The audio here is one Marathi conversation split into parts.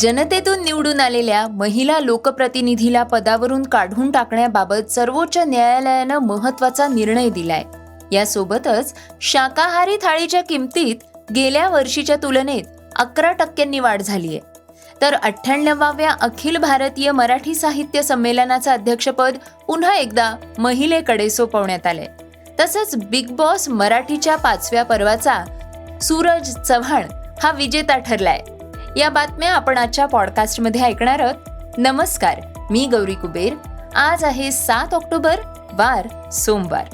जनतेतून निवडून आलेल्या महिला लोकप्रतिनिधीला पदावरून काढून टाकण्याबाबत सर्वोच्च न्यायालयानं महत्त्वाचा निर्णय दिलाय. यासोबतच शाकाहारी थाळीच्या किमतीत गेल्या वर्षीच्या तुलनेत अकरा टक्क्यांनी वाढ झाली आहे तर अठ्ठ्याण्णवाव्या अखिल भारतीय मराठी साहित्य संमेलनाचं अध्यक्षपद पुन्हा एकदा महिलेकडे सोपवण्यात आलंय. तसंच बिग बॉस मराठीच्या पाचव्या पर्वाचा सूरज चव्हाण हा विजेता ठरलाय. या बातम्या आपण आजच्या पॉडकास्टमध्ये ऐकणार आहोत. नमस्कार मी गौरी कुबेर. आज आहे सात ऑक्टोबर वार सोमवार.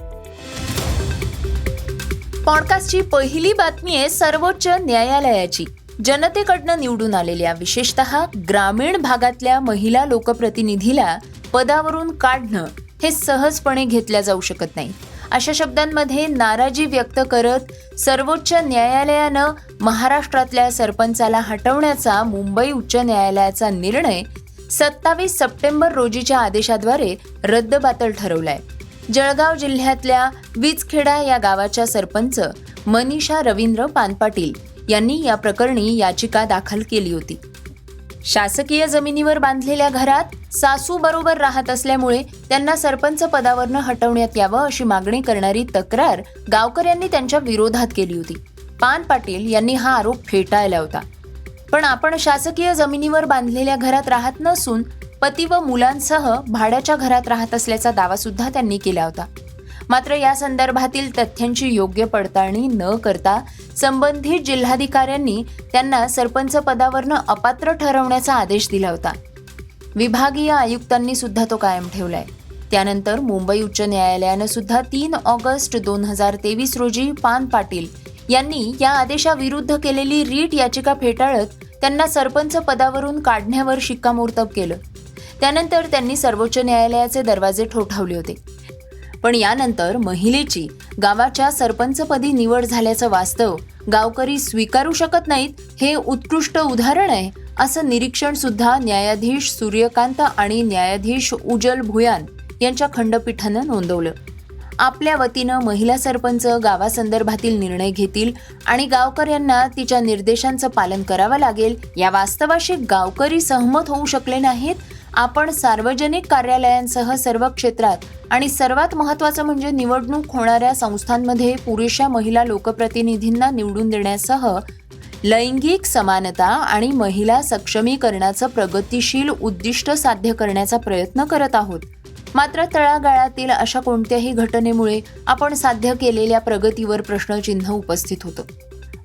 पॉडकास्टची पहिली बातमी आहे सर्वोच्च न्यायालयाची. जनतेकडनं निवडून आलेल्या विशेषतः ग्रामीण भागातल्या महिला लोकप्रतिनिधीला पदावरून काढणं हे सहजपणे घेतल्या जाऊ शकत नाही. अशा शब्दांमध्ये नाराजी व्यक्त करत सर्वोच्च न्यायालयानं महाराष्ट्रातल्या सरपंचाला हटवण्याचा मुंबई उच्च न्यायालयाचा निर्णय सत्तावीस सप्टेंबर रोजीच्या आदेशाद्वारे रद्दबातल ठरवलाय. जळगाव जिल्ह्यातल्या वीजखेडा या गावाच्या सरपंच मनीषा रवींद्र पानपाटील यांनी या प्रकरणी याचिका दाखल केली होती. शासकीय जमिनीवर बांधलेल्या घरात सासू बरोबर राहत असल्यामुळे त्यांना सरपंच पदावरनं हटवण्यात यावं अशी मागणी करणारी तक्रार गावकऱ्यांनी त्यांच्या विरोधात केली होती. पान पाटील यांनी हा आरोप फेटाळला होता. पण आपण शासकीय जमिनीवर बांधलेल्या घरात राहत नसून पती व मुलांसह भाड्याच्या घरात राहत असल्याचा दावा सुद्धा त्यांनी केला होता. मात्र या संदर्भातील तथ्यांची योग्य पडताळणी न करता संबंधित जिल्हाधिकाऱ्यांनी त्यांना सरपंच पदावरनं अपात्र ठरवण्याचा आदेश दिला होता. विभागीय आयुक्तांनी सुद्धा तो कायम ठेवलाय. त्यानंतर मुंबई उच्च न्यायालयानं सुद्धा तीन ऑगस्ट दोन हजार तेवीस रोजी पान पाटील यांनी या आदेशाविरुद्ध केलेली रीट याचिका फेटाळत त्यांना सरपंच पदावरून काढण्यावर शिक्कामोर्तब केलं. त्यानंतर त्यांनी सर्वोच्च न्यायालयाचे दरवाजे ठोठावले होते. पण यानंतर महिलेची गावाच्या सरपंचपदी निवड झाल्याचं वास्तव गावकरी स्वीकारू शकत नाहीत हे उत्कृष्ट उदाहरण आहे असं निरीक्षण सुद्धा न्यायाधीश सूर्यकांत आणि न्यायाधीश उजल भुयान यांच्या खंडपीठानं नोंदवलं. आपल्या वतीनं महिला सरपंच गावासंदर्भातील निर्णय घेतील आणि गावकऱ्यांना तिच्या निर्देशांचं पालन करावं लागेल या वास्तवाशी गावकरी सहमत होऊ शकले नाहीत आपण सार्वजनिक कार्यालयांसह सर्व क्षेत्रात आणि सर्वात महत्त्वाचं म्हणजे निवडणूक होणाऱ्या संस्थांमध्ये पुरेशा महिला लोकप्रतिनिधींना निवडून देण्यासह लैंगिक समानता आणि महिला सक्षमीकरणाचं प्रगतिशील उद्दिष्ट साध्य करण्याचा प्रयत्न करत आहोत. मात्र तळागाळातील अशा कोणत्याही घटनेमुळे आपण साध्य केलेल्या प्रगतीवर प्रश्नचिन्ह उपस्थित होतं.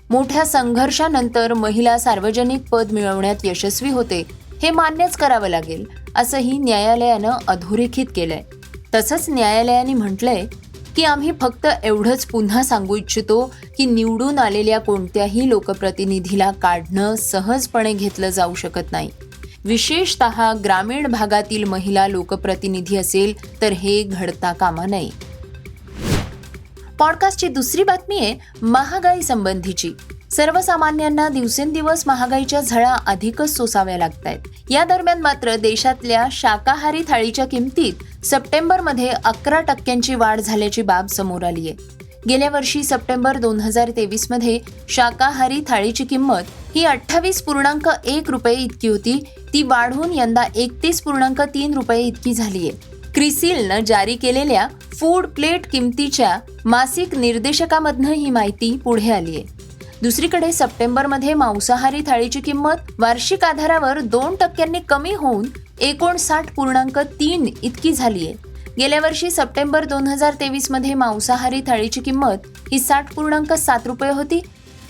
मोठ्या संघर्षानंतर महिला सार्वजनिक पद मिळवण्यात यशस्वी होते. हे मान्यच करावं लागेल असंही न्यायालयानं अधोरेखित केलंय. तसंच न्यायालयाने म्हटलंय की आम्ही फक्त एवढंच पुन्हा सांगू इच्छितो की निवडून आलेल्या कोणत्याही लोकप्रतिनिधीला काढणं सहजपणे घेतलं जाऊ शकत नाही. विशेषत ग्रामीण भागातील महिला लोकप्रतिनिधी असेल तर हे घडता कामा नये. पॉडकास्टची दुसरी बातमी आहे महागाई संबंधीची. सर्वसामान्यांना दिवसेंदिवस महागाईच्या झळा अधिकच सोसाव्या लागत आहेत या दरम्यान मात्र देशातल्या शाकाहारी थाळीच्या किमतीत सप्टेंबरमध्ये अकरा टक्क्यांची वाढ झाल्याची बाब समोर आली आहे. गेल्या वर्षी सप्टेंबर दोन हजार तेवीसमध्ये शाकाहारी थाळीची किंमत ही अठ्ठावीस पूर्णांक एक रुपये इतकी होती ती वाढून यंदा एकतीस पूर्णांक तीन रुपये इतकी झाली आहे. क्रिसिलनं जारी केलेल्या फूड प्लेट किमतीच्या मासिक निर्देशकामधनं ही माहिती पुढे आली आहे. दुसरीकडे सप्टेंबरमध्ये मांसाहारी थाळीची किंमत वार्षिक आधारावर दोन टक्क्यांनी कमी होऊन एकोणसाठ पूर्णांक तीन इतकी झाली आहे. गेल्या वर्षी सप्टेंबर दोन हजार तेवीसमध्ये मांसाहारी थाळीची किंमत ही साठ पूर्णांक सात रुपये होती.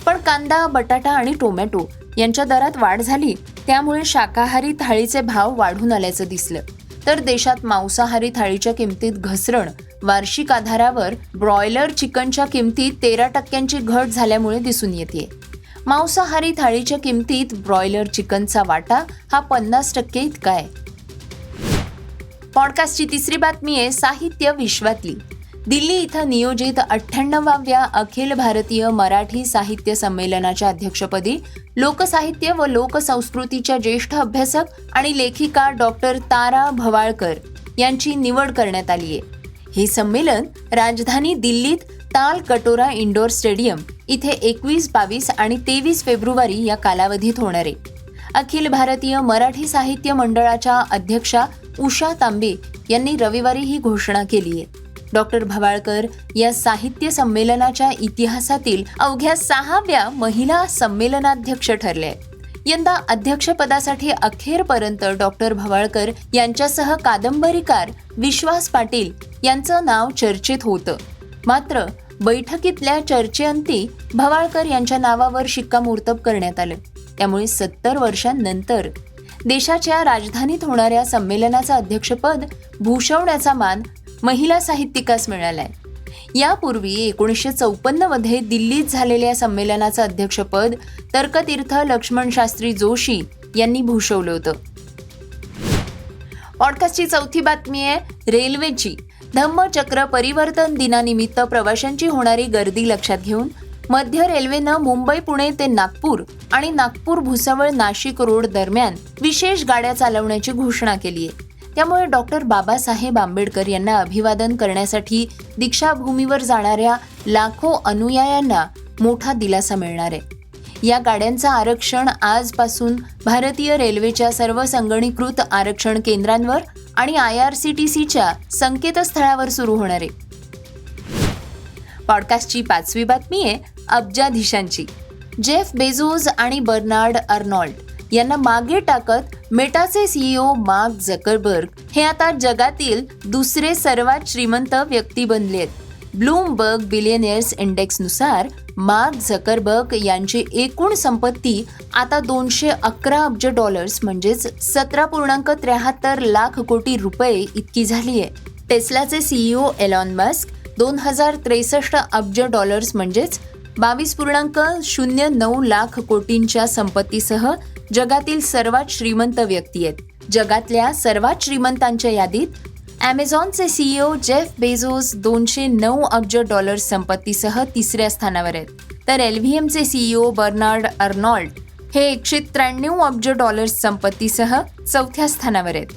पण कांदा बटाटा आणि टोमॅटो यांच्या दरात वाढ झाली. त्यामुळे शाकाहारी थाळीचे भाव वाढून आल्याचं दिसलं. तर देशात मांसाहारी थाळीच्या किमतीत घसरण वार्षिक आधारावर ब्रॉयलर चिकनच्या किमतीत तेरा टक्क्यांची घट झाल्यामुळे दिसून येते मांसाहारी थाळीच्या किमतीत ब्रॉयलर चिकनचा वाटा हा पन्नास टक्के इतका आहे. पॉडकास्टची तिसरी बातमी आहे साहित्य विश्वातली. दिल्ली इथं नियोजित अठ्ठ्याण्णवाव्या अखिल भारतीय मराठी साहित्य संमेलनाच्या अध्यक्षपदी लोकसाहित्य व लोकसंस्कृतीच्या ज्येष्ठ अभ्यासक आणि लेखिका डॉक्टर तारा भवाळकर यांची निवड करण्यात आली आहे. हे संमेलन राजधानी दिल्लीत ताल कटोरा इंडोर स्टेडियम इथे एकवीस बावीस आणि तेवीस फेब्रुवारी या कालावधीत होणार आहे अखिल भारतीय मराठी साहित्य मंडळाच्या अध्यक्षा उषा तांबे यांनी रविवारी ही घोषणा केली आहे डॉक्टर भवाळकर या साहित्य संमेलनाच्या इतिहासातील अवघ्या सहाव्या महिला संमेलनाध्यक्ष ठरले आहेत. यंदा अध्यक्षपदासाठी अखेरपर्यंत डॉक्टर भवाळकर यांच्यासह कादंबरीकार विश्वास पाटील यांचं नाव चर्चेत होतं. मात्र बैठकीतल्या चर्चेअंती भवाळकर यांच्या नावावर शिक्कामोर्तब करण्यात आलं. त्यामुळे सत्तर वर्षांनंतर देशाच्या राजधानीत होणाऱ्या संमेलनाचं अध्यक्षपद भूषवण्याचा मान महिला साहित्यिकास मिळालाय. यापूर्वी एकोणीसशे चौपन्नमध्ये दिल्लीत झालेल्या संमेलनाचं अध्यक्षपद तर्कतीर्थ लक्ष्मण शास्त्री जोशी यांनी भूषवलं होतं. पॉडकास्टची चौथी बातमी आहे रेल्वेची. धम्मचक्र परिवर्तन दिनानिमित्त प्रवाशांची होणारी गर्दी लक्षात घेऊन मध्य रेल्वेनं मुंबई पुणे ते नागपूर आणि नागपूर भुसावळ नाशिक रोड दरम्यान विशेष गाड्या चालवण्याची घोषणा केली आहे. त्यामुळे डॉक्टर बाबासाहेब आंबेडकर यांना अभिवादन करण्यासाठी दीक्षाभूमीवर जाणाऱ्या लाखो अनुयायांना मोठा दिलासा मिळणार आहे. या गाड्यांचं आरक्षण आजपासून भारतीय रेल्वेच्या सर्व संगणीकृत आरक्षण केंद्रांवर आणि आय आर सी टी सीच्या संकेतस्थळावर सुरू होणार आहे. पॉडकास्टची पाचवी बातमी आहे अब्जाधीशांची. जेफ बेझोज आणि बर्नार्ड अर्नॉल्ड यांना मागे टाकत मेटाचे सीईओ मार्क झकरबर्ग हे आता जगातील दुसरे सर्वात श्रीमंत व्यक्ती बनले आहेत. ब्लूमबर्ग बिलियनियर्स इंडेक्सनुसार मार्क झकरबर्ग यांची एकूण संपत्ती आता दोनशे अकरा अब्ज डॉलर्स म्हणजेच सतरा पूर्णांक त्र्याहत्तर लाख कोटी रुपये इतकी झाली आहे. टेस्लाचे सीईओ एलॉन मस्क दोन हजार त्रेसष्ट अब्ज डॉलर्स म्हणजेच बावीस पूर्णांक शून्य नऊ लाख कोटींच्या संपत्तीसह जगातील सर्वात श्रीमंत व्यक्ती आहेत. जगातल्या सर्वात श्रीमंतांच्या यादीत ॲमेझॉनचे सीईओ जेफ बेझोस दोनशे नऊ अब्ज डॉलर्स संपत्तीसह तिसऱ्या स्थानावर आहेत. तर एल व्ही एमचे सीईओ बर्नार्ड अर्नॉल्ड हे एकशे त्र्याण्णव अब्ज डॉलर्स संपत्तीसह चौथ्या स्थानावर आहेत.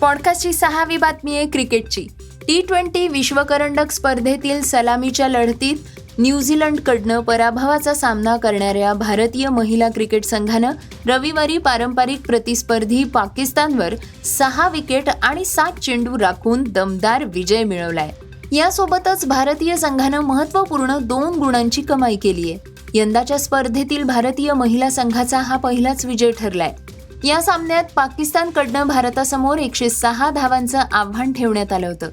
पॉडकास्टची सहावी बातमी आहे क्रिकेटची. टी ट्वेंटी विश्वकरंडक स्पर्धेतील सलामीच्या लढतीत न्यूझीलंडकडनं पराभवाचा सामना करणाऱ्या भारतीय महिला क्रिकेट संघानं रविवारी पारंपरिक प्रतिस्पर्धी पाकिस्तानवर सहा विकेट आणि सात चेंडू राखून दमदार विजय मिळवलाय. यासोबतच भारतीय संघानं महत्त्वपूर्ण दोन गुणांची कमाई केली आहे. यंदाच्या स्पर्धेतील भारतीय महिला संघाचा हा पहिलाच विजय ठरलाय. या सामन्यात पाकिस्तानकडनं भारतासमोर एकशे सहा धावांचं आव्हान ठेवण्यात आलं होतं.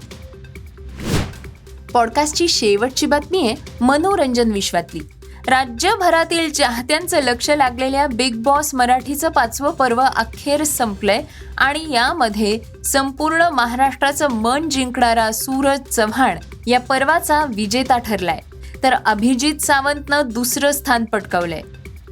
पॉडकास्टची शेवटची बातमी आहे मनोरंजन विश्वातली. राज्यभरातील चाहत्यांचं लक्ष लागलेल्या बिग बॉस मराठीचं पाचवं पर्व अखेर संपलंय आणि यामध्ये संपूर्ण महाराष्ट्राचं मन जिंकणारा सूरज चव्हाण या पर्वाचा विजेता ठरलाय. तर अभिजित सावंतनं दुसरं स्थान पटकावलंय.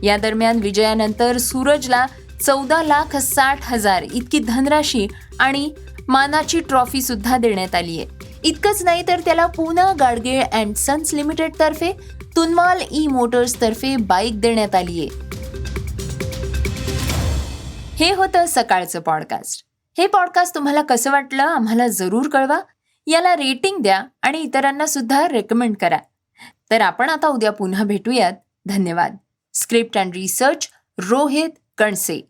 या दरम्यान विजयानंतर सूरजला चौदा लाख साठ हजार इतकी धनराशी आणि मानाची ट्रॉफी सुद्धा देण्यात आली आहे इतकंच नाही तर त्याला Poona Gadgil and sons limited तर्फे तुनमाल ई मोटर्स तर्फे बाईक देण्यात आली आहे हे होतं सकाळचं पॉडकास्ट हे पॉडकास्ट तुम्हाला कसं वाटलं आम्हाला जरूर कळवा. याला रेटिंग द्या आणि इतरांना सुद्धा रेकमेंड करा. तर आपण आता उद्या पुन्हा भेटूयात. धन्यवाद. Script and research Rohit Kanase